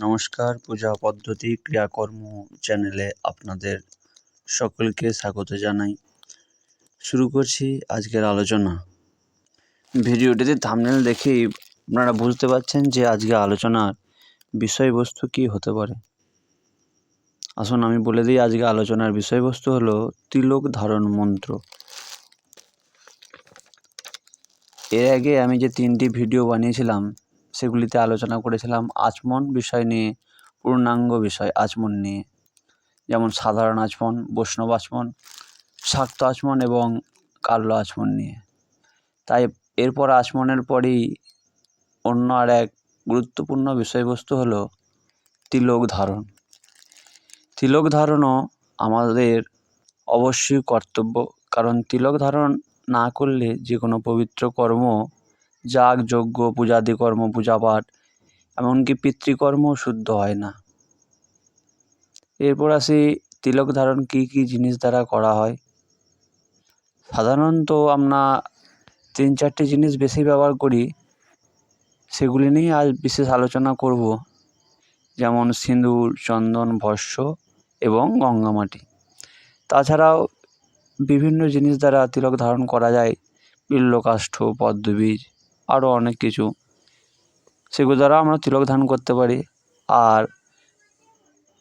নমস্কার। পূজা পদ্ধতি ক্রিয়াকর্ম চ্যানেলে আপনাদের সকলকে স্বাগত জানাই। শুরু করছি আজকের আলোচনা। ভিডিওটিতে থামনেল দেখেই আপনারা বুঝতে পারছেন যে আজকে আলোচনার বিষয়বস্তু কী হতে পারে। আসুন আমি বলে দিই, আজকে আলোচনার বিষয়বস্তু হলো তিলক ধারণ মন্ত্র। এর আগে আমি যে তিনটি ভিডিও বানিয়েছিলাম সেগুলিতে আলোচনা করেছিলাম আচমন বিষয় নিয়ে, পূর্ণাঙ্গ বিষয় আচমন নিয়ে। যেমন সাধারণ আচমন, বৈষ্ণব আচমন, শাক্ত আচমন এবং কাল্য আচমন নিয়ে। তাই এরপর আচমনের পরেই অন্য আর এক গুরুত্বপূর্ণ বিষয়বস্তু হলো তিলক ধারণ। তিলক ধারণও আমাদের অবশ্যই কর্তব্য, কারণ তিলক ধারণ না করলে যে কোনো পবিত্র কর্ম যাগ যজ্ঞ পূজাদি কর্ম পূজা পাঠ এমনকি পিতৃকর্ম শুদ্ধ হয় না। এরপর আসি তিলক ধারণ কী কী জিনিস দ্বারা করা হয়? সাধারণত আমরা তিন চারটি জিনিস বেশি ব্যবহার করি, সেগুলি নিয়ে আজ বিশেষ আলোচনা করব, যেমন সিঁদুর, চন্দন, ভস্য এবং গঙ্গামাটি তাছাড়াও বিভিন্ন জিনিস দ্বারা তিলক ধারণ করা যায় বিল্লকাষ্ঠ পদ্মবীজ আরও অনেক কিছু। সেগুলো দ্বারা আমরা তিলক ধারণ করতে পারি। আর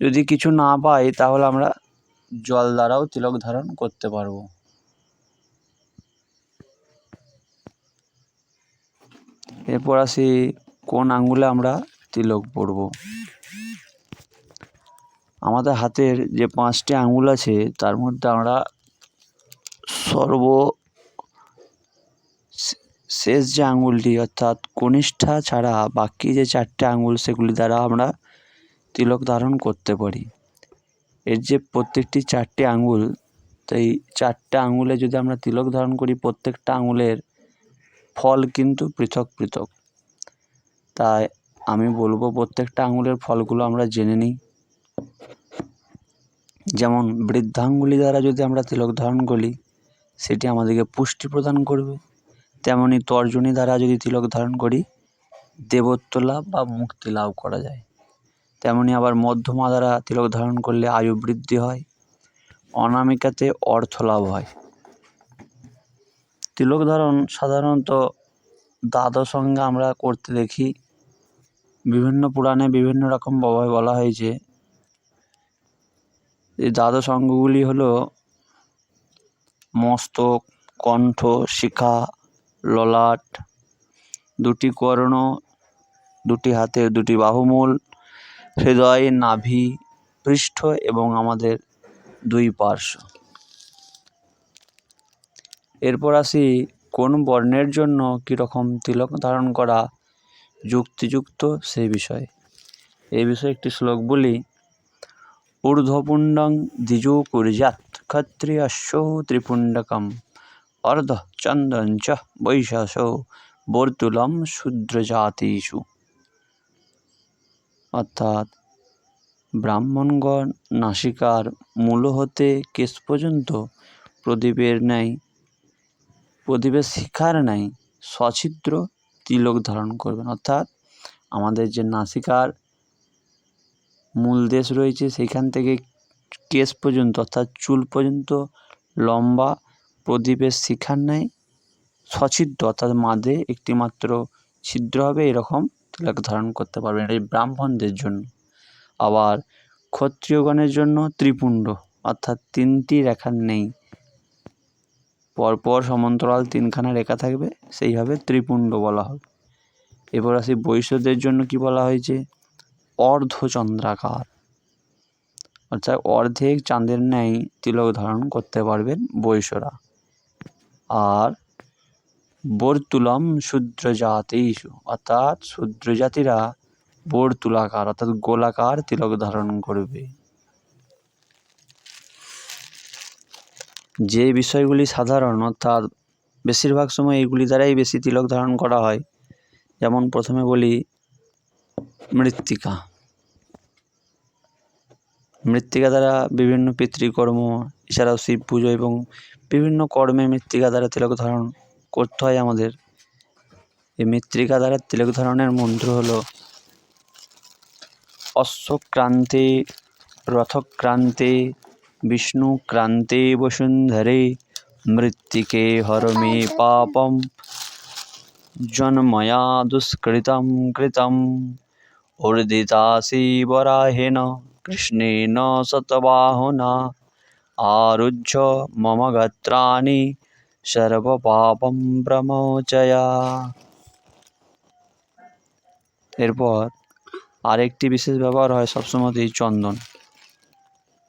যদি কিছু না পাই, তাহলে আমরা জল দ্বারাও তিলক ধারণ করতে পারব। এরপর আসি, কোন আঙ্গুলে আমরা তিলক পরব? আমাদের হাতের যে পাঁচটি আঙ্গুল আছে, তার মধ্যে আমরা সর্ব শেষ যে আঙুলটি, অর্থাৎ কনিষ্ঠা ছাড়া বাকি যে চারটে আঙুল, সেগুলি দ্বারা আমরা তিলক ধারণ করতে পারি। এর যে প্রত্যেকটি চারটি আঙুল, তাই চারটে আঙুলে যদি আমরা তিলক ধারণ করি, প্রত্যেকটা আঙুলের ফল কিন্তু পৃথক পৃথক। তাই আমি বলব প্রত্যেকটা আঙুলের ফলগুলো আমরা জেনে নিই। যেমন বৃদ্ধাঙ্গুলি দ্বারা যদি আমরা তিলক ধারণ করি, সেটি আমাদেরকে পুষ্টি প্রদান করবে। তেমনি তর্জনী দ্বারা যদি তিলক ধারণ করি দেবত্ব লাভ বা মুক্তি লাভ করা যায়। তেমনি আবার মধ্যমা দ্বারা তিলক ধারণ করলে আয়ু বৃদ্ধি হয়, অনামিকাতে অর্থ লাভ হয়। তিলক ধারণ সাধারণত দ্বাদশ অঙ্গে আমরা করতে দেখি। বিভিন্ন পুরাণে বিভিন্ন রকম রকমভাবে বলা হয়েছে। এই দ্বাদশ অঙ্গগুলি হলো মস্তক, কণ্ঠ, শিখা ললাট, দুটি কর্ণ, দুটি হাতে দুটি বাহুমূল, হৃদয় নাভি, পৃষ্ঠ এবং আমাদের দুই পার্শ্ব। এরপর আসি কোন বর্ণের জন্য কীরকম তিলক ধারণ করা যুক্তিযুক্ত সেই বিষয়ে। এই বিষয়ে একটি শ্লোক বলি, ঊর্ধ্বপুণ্ডং দ্বিজো কুর্যাৎ ক্ষত্রিয়স্য ত্রিপুণ্ডকম। অর্ধ চন্দন চ বৈশাস বর্তুলম শূদ্রজাতিষু। অর্থাৎ ব্রাহ্মণগণ নাসিকার মূল হতে কেশ পর্যন্ত প্রদীপের ন্যায়, প্রদীপের শিখার ন্যায় সছিদ্র তিলক ধারণ করবেন। অর্থাৎ আমাদের যে নাসিকার মূল দেশ রয়েছে, সেইখান থেকে কেশ পর্যন্ত অর্থাৎ চুল পর্যন্ত লম্বা প্রদীপের শিখার ন্যায় সছিদ্র অর্থাৎ মাঝে একটি মাত্র ছিদ্র হবে এরকম তিলক ধারণ করতে পারবেন এটা ব্রাহ্মণদের জন্য। আবার ক্ষত্রিয়গণের জন্য ত্রিপুণ্ড, অর্থাৎ তিনটি রেখার নেই। পরপর সমান্তরাল তিনখানা রেখা থাকবে, সেইভাবে ত্রিপুণ্ড বলা হবে। এবার আসি বৈশ্যদের জন্য কি বলা হয়েছে? অর্ধচন্দ্রাকার। অর্থাৎ অর্ধেক চাঁদের ন্যায় তিলক ধারণ করতে পারবেন বৈশ্যরা। আর বর্তুলম শূদ্র জাতিষু অর্থাৎ শূদ্র জাতিরা বর্তুলাকার, অর্থাৎ গোলাকার তিলক ধারণ করবে। যে বিষয়গুলি সাধারণ, অর্থাৎ বেশিরভাগ সময় এইগুলি দ্বারাই বেশি তিলক ধারণ করা হয়। যেমন প্রথমে বলি মৃত্তিকা। মৃত্তিকা দ্বারা বিভিন্ন পিতৃকর্ম এছাড়াও শিব পুজো এবং বিভিন্ন কর্মে মৃত্তিকা দ্বারা তিলক ধারণ করতে হয় আমাদের। এই মৃত্তিকা দ্বারা তিলক ধারণের মন্ত্র হলো অশ্বক্রান্তে রথক্রান্তে বিষ্ণুক্রান্তে বসুন্ধরে মৃত্তিকে হরমে পাপম জন্ময়া দুষ্কৃতম কৃতম উর্দিতাসি বরাহেন কৃষ্ণেন শতবাহনা আরুহ্য মম গাত্রাণি সর্বপাপম প্রমোচয়া এরপর আরেকটি বিশেষ ব্যবহার হয় সবসময়তেই চন্দন।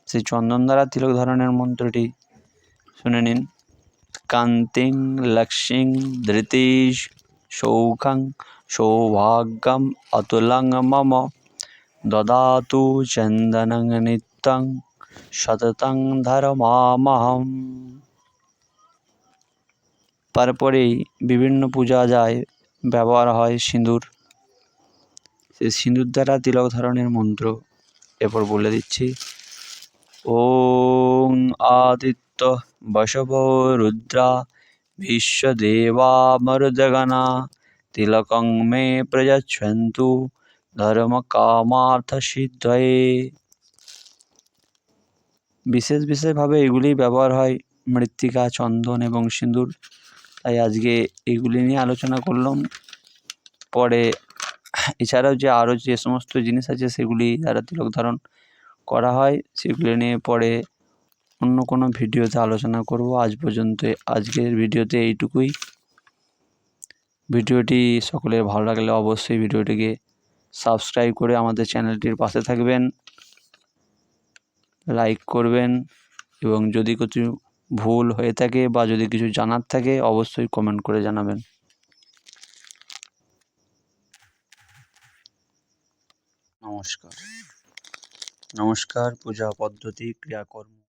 সেই চন্দন দ্বারা তিলক ধারণের মন্ত্রটি শুনে নিন। কান্তিং, লক্ষ্মীং, ধৃতিশ সৌখং সৌভাগ্যম, অতুলং মম, দদাতু চন্দনং নিত্যং। সততং ধর্মামহম। তারপরেই বিভিন্ন পূজা যায়, ব্যবহার হয় সিঁদুর। সেই সিঁদুর দ্বারা তিলক ধারণের মন্ত্র এরপর বলে দিচ্ছি। ওং আদিত্য বসব রুদ্রা বিশ্বদেবা মরুদগনা তিলকং মে প্রযচ্ছন্তু ধর্ম কামার্থ সিদ্ধয়ে। বিশেষ বিশেষভাবে এগুলি ব্যবহার হয়। মৃত্তিকা, চন্দন এবং সিঁদুর। তাই আজকে এগুলি নিয়ে আলোচনা করলাম। পরে এছাড়াও যে আরও যে সমস্ত জিনিস আছে, সেগুলি দ্বারা তিলক ধারণ করা হয়, সেগুলি নিয়ে পরে অন্য কোনো ভিডিওতে আলোচনা করব। আজ পর্যন্ত আজকের ভিডিওতে এইটুকুই। ভিডিওটি সকলের ভালো লাগলে অবশ্যই ভিডিওটিকে সাবস্ক্রাইব করে আমাদের চ্যানেলটির পাশে থাকবেন। লাইক করবেন এবং যদি কিছু ভুল হয়ে থাকে বা যদি কিছু জানার থাকে, অবশ্যই কমেন্ট করে জানাবেন। নমস্কার। নমস্কার, পূজা পদ্ধতি, ক্রিয়াকর্ম।